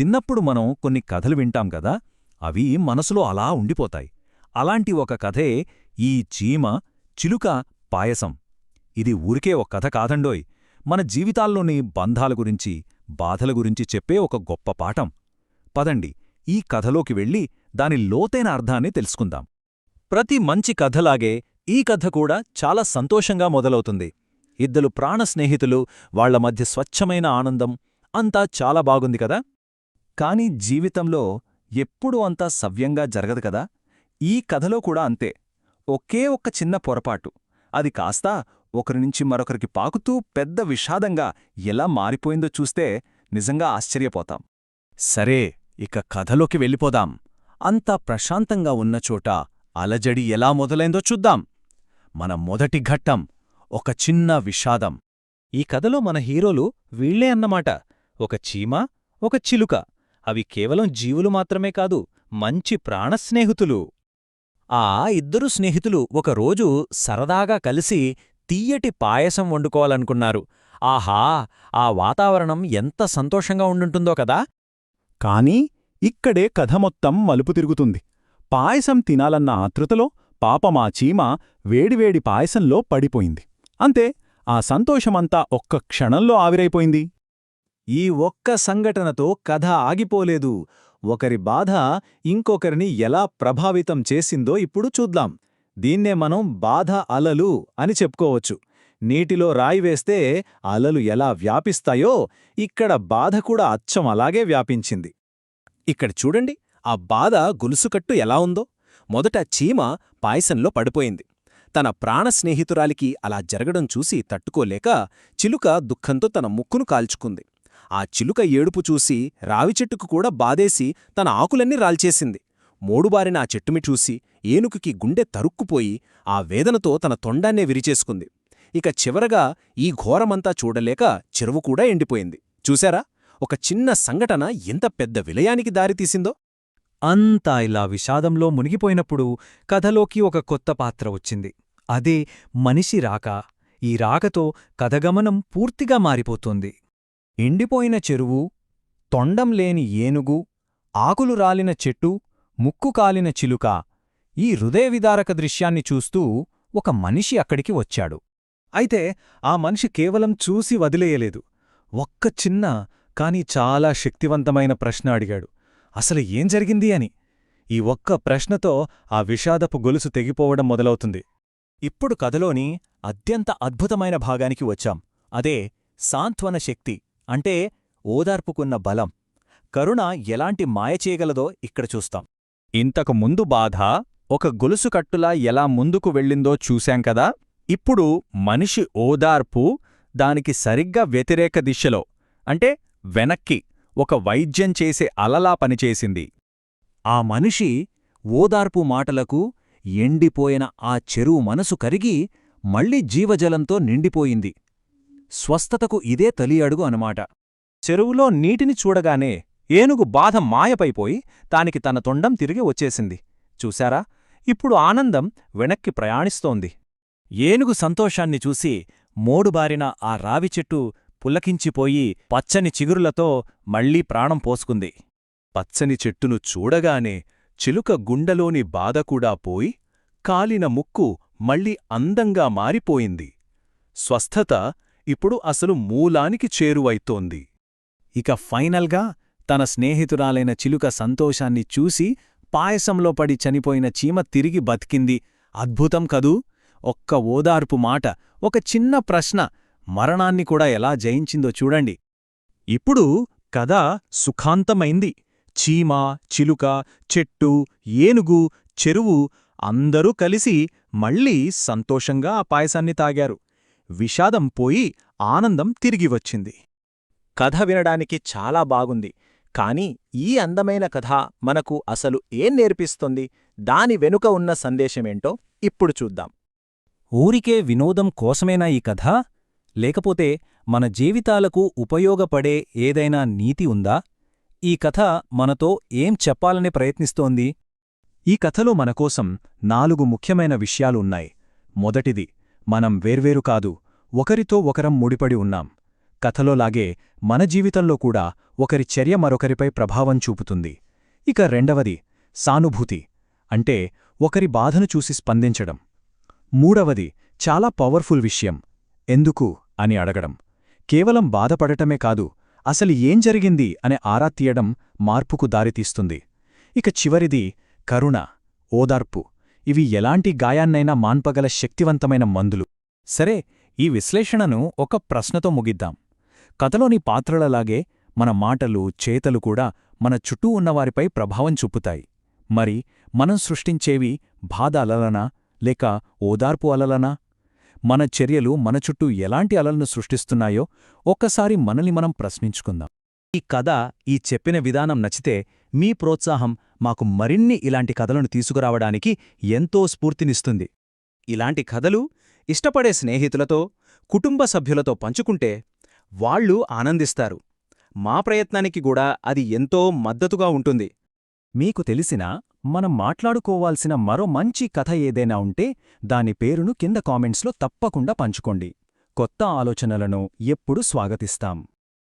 చిన్నప్పుడు మనం కొన్ని కథలు వింటాం కదా అవి మనసులో అలా ఉండిపోతాయి. అలాంటి ఒక కథే ఈ చీమ చిలుక పాయసం. ఇది ఊరికే ఒక కథ కాదండోయ్. మన జీవితాల్లోని బంధాల గురించి బాధల గురించి చెప్పే ఒక గొప్ప పాఠం. పదండి ఈ కథలోకి వెళ్ళి దాని లోతైన అర్థాన్ని తెలుసుకుందాం. ప్రతి మంచి కథలాగే ఈ కథ కూడా చాలా సంతోషంగా మొదలవుతుంది. ఇద్దరు ప్రాణ స్నేహితులు వాళ్ళ మధ్య స్వచ్ఛమైన ఆనందం అంతా చాలా బాగుంది కదా? కాని జీవితంలో ఎప్పుడూ అంతా సవ్యంగా జరగదు కదా? ఈ కథలో కూడా అంతే. ఒకే ఒక్క చిన్న పొరపాటు. అది కాస్తా ఒకరి నుంచి మరొకరికి పాకుతూ పెద్ద విషాదంగా ఎలా మారిపోయిందో చూస్తే నిజంగా ఆశ్చర్యపోతాం. సరే ఇక కథలోకి వెళ్ళిపోదాం. అంతా ప్రశాంతంగా ఉన్న చోట అలజడి ఎలా మొదలైందో చూద్దాం. మన మొదటి ఘట్టం ఒక చిన్న విషాదం. ఈ కథలో మన హీరోలు వీళ్ళే అన్నమాట. ఒక చీమ ఒక చిలుక. అవి కేవలం జీవులు మాత్రమే కాదు మంచి ప్రాణస్నేహితులు. ఆ ఇద్దరు స్నేహితులు ఒకరోజు సరదాగా కలిసి తీయటి పాయసం వండుకోవాలనుకున్నారు. ఆహా ఆ వాతావరణం ఎంత సంతోషంగా ఉండుంటుందో కదా! కాని ఇక్కడే కథ మొత్తం మలుపు తిరుగుతుంది. పాయసం తినాలన్న ఆతృతలో పాపమా చీమ వేడివేడి పాయసంలో పడిపోయింది. అంతే ఆ సంతోషమంతా ఒక్క క్షణంలో ఆవిరైపోయింది. ఈ ఒక్క సంఘటనతో కథ ఆగిపోలేదు. ఒకరి బాధ ఇంకొకరిని ఎలా ప్రభావితం చేసిందో ఇప్పుడు చూద్దాం. దీన్నే మనం బాధ అలలు అని చెప్పుకోవచ్చు. నీటిలో రాయి వేస్తే అలలు ఎలా వ్యాపిస్తాయో ఇక్కడ బాధ కూడా అచ్చం అలాగే వ్యాపించింది. ఇక్కడ చూడండి ఆ బాధ గొలుసుకట్టు ఎలా ఉందో. మొదట చీమ పాయసంలో పడిపోయింది. తన ప్రాణ స్నేహితురాలికి అలా జరగడం చూసి తట్టుకోలేక చిలుక దుఃఖంతో తన ముక్కును కాల్చుకుంది. ఆ చిలుక ఏడుపు చూసి రావిచెట్టుకు కూడా బాధేసి తన ఆకులన్నీ రాల్చేసింది. మోడుబారిన ఆ చెట్టుమి చూసి ఏనుగుకి గుండె తరుక్కుపోయి ఆ వేదనతో తన తొండాన్నే విరిచేసుకుంది. ఇక చివరగా ఈ ఘోరమంతా చూడలేక చెరువు కూడా ఎండిపోయింది. చూశారా? ఒక చిన్న సంఘటన ఎంత పెద్ద విలయానికి దారితీసిందో అంతా ఇలా విషాదంలో మునిగిపోయినప్పుడు కథలోకి ఒక కొత్త పాత్ర వచ్చింది. అదే మనిషి రాక. ఈ రాకతో కథగమనం పూర్తిగా మారిపోతుంది. ఎండిపోయిన చెరువు తొండం లేని ఏనుగు ఆకులు రాలిన చెట్టు ముక్కు కాలిన చిలుక ఈ హృదయవిదారక దృశ్యాన్ని చూస్తూ ఒక మనిషి అక్కడికి వచ్చాడు. అయితే ఆ మనిషి కేవలం చూసి వదిలేయలేదు. ఒక్క చిన్న కాని చాలా శక్తివంతమైన ప్రశ్న అడిగాడు. అసలు ఏం జరిగింది అని. ఈ ఒక్క ప్రశ్నతో ఆ విషాదపు గొలుసు తెగిపోవడం మొదలవుతుంది. ఇప్పుడు కథలోని అత్యంత అద్భుతమైన భాగానికి వచ్చాం. అదే సాంత్వన శక్తి. అంటే ఓదార్పుకున్న బలం. కరుణ ఎలాంటి మాయ చేయగలదో ఇక్కడ చూస్తాం. ఇంతకు ముందు బాధ ఒక గొలుసుకట్టులా ఎలా ముందుకు వెళ్ళిందో చూశాం కదా? ఇప్పుడు మనిషి ఓదార్పు దానికి సరిగ్గా వ్యతిరేక దిశలో అంటే వెనక్కి ఒక వైద్యం చేసే అలలా పనిచేసింది ఆ మనిషి ఓదార్పు మాటలకు ఎండిపోయిన ఆ చెరువు మనసు కరిగి మళ్ళీ జీవజలంతో నిండిపోయింది. స్వస్థతకు ఇదే తలి అడుగు అనమాట చెరువులో నీటిని చూడగానే ఏనుగు బాధ మాయపైపోయి తానికి తన తొండం తిరిగి వచ్చేసింది. చూశారా? ఇప్పుడు ఆనందం వెనక్కి ప్రయాణిస్తోంది. ఏనుగు సంతోషాన్ని చూసి మోడుబారిన ఆ రావిచెట్టు పులకించిపోయి పచ్చని చిగురులతో మళ్ళీ ప్రాణం పోసుకుంది. పచ్చని చెట్టును చూడగానే చిలుక గుండెలోని బాధ కూడా పోయి కాలిన ముక్కు మళ్ళీ అందంగా మారిపోయింది. స్వస్థత ఇప్పుడు అసలు మూలానికి చేరువైతోంది. ఇక ఫైనల్గా తన స్నేహితురాలైన చిలుక సంతోషాన్ని చూసి పాయసంలో పడి చనిపోయిన చీమ తిరిగి బతికింది. అద్భుతం కదూ? ఒక్క ఓదార్పు మాట ఒక చిన్న ప్రశ్న మరణాన్ని కూడా ఎలా జయించిందో చూడండి. ఇప్పుడు కథ సుఖాంతమైంది. చీమ చిలుక చెట్టు ఏనుగు చెరువు అందరూ కలిసి మళ్ళీ సంతోషంగా ఆ పాయసాన్ని తాగారు. విషాదం పోయి ఆనందం తిరిగి వచ్చింది. కథ వినడానికి చాలా బాగుంది. కాని ఈ అందమైన కథ మనకు అసలు ఏం నేర్పిస్తుంది? దాని వెనుక ఉన్న సందేశమేంటో ఇప్పుడు చూద్దాం. ఊరికే వినోదం కోసమేనా ఈ కథ? లేకపోతే మన జీవితాలకు ఉపయోగపడే ఏదైనా నీతి ఉందా? ఈ కథ మనతో ఏం చెప్పాలని ప్రయత్నిస్తోంది? ఈ కథలో మనకోసం నాలుగు ముఖ్యమైన విషయాలు ఉన్నాయి మొదటిది మనం వేర్వేరు కాదు ఒకరితో ఒకరం ముడిపడి ఉన్నాం. కథలోలాగే మన జీవితంలో కూడా ఒకరి చర్య మరొకరిపై ప్రభావం చూపుతుంది. ఇక రెండవది సానుభూతి అంటే ఒకరి బాధను చూసి స్పందించడం. మూడవది చాలా పవర్ఫుల్ విషయం ఎందుకు అని అడగడం. కేవలం బాధపడటమే కాదు అసలు ఏం జరిగింది అనే ఆరా తీయడం మార్పుకు దారితీస్తుంది. ఇక చివరిది కరుణ ఓదార్పు. ఇవి ఎలాంటి గాయాన్నైనా మాన్పగల శక్తివంతమైన మందులు. సరే ఈ విశ్లేషణను ఒక ప్రశ్నతో ముగిద్దాం. కథలోని పాత్రలలాగే మన మాటలు చేతలు కూడా మన చుట్టూ ఉన్నవారిపై ప్రభావం చూపుతాయి. మరి మనం సృష్టించేవి బాధ అలలనా లేక ఓదార్పు అలలనా? మన చర్యలు మన చుట్టూ ఎలాంటి అలలను సృష్టిస్తున్నాయో ఒక్కసారి మనల్ని మనం ప్రశ్నించుకుందాం. ఈ కథ ఈ చెప్పిన విధానం నచ్చితే మీ ప్రోత్సాహం మాకు మరిన్ని ఇలాంటి కథలను తీసుకురావడానికి ఎంతో స్ఫూర్తినిస్తుంది. ఇలాంటి కథలు ఇష్టపడే స్నేహితులతో కుటుంబ సభ్యులతో పంచుకుంటే వాళ్ళు ఆనందిస్తారు. మా ప్రయత్నానికి కూడా అది ఎంతో మద్దతుగా ఉంటుంది. మీకు తెలిసిన మనం మాట్లాడుకోవాల్సిన మరో మంచి కథ ఏదైనా ఉంటే దాని పేరును కింద కామెంట్స్లో తప్పకుండా పంచుకోండి. కొత్త ఆలోచనలను ఎప్పుడూ స్వాగతిస్తాం.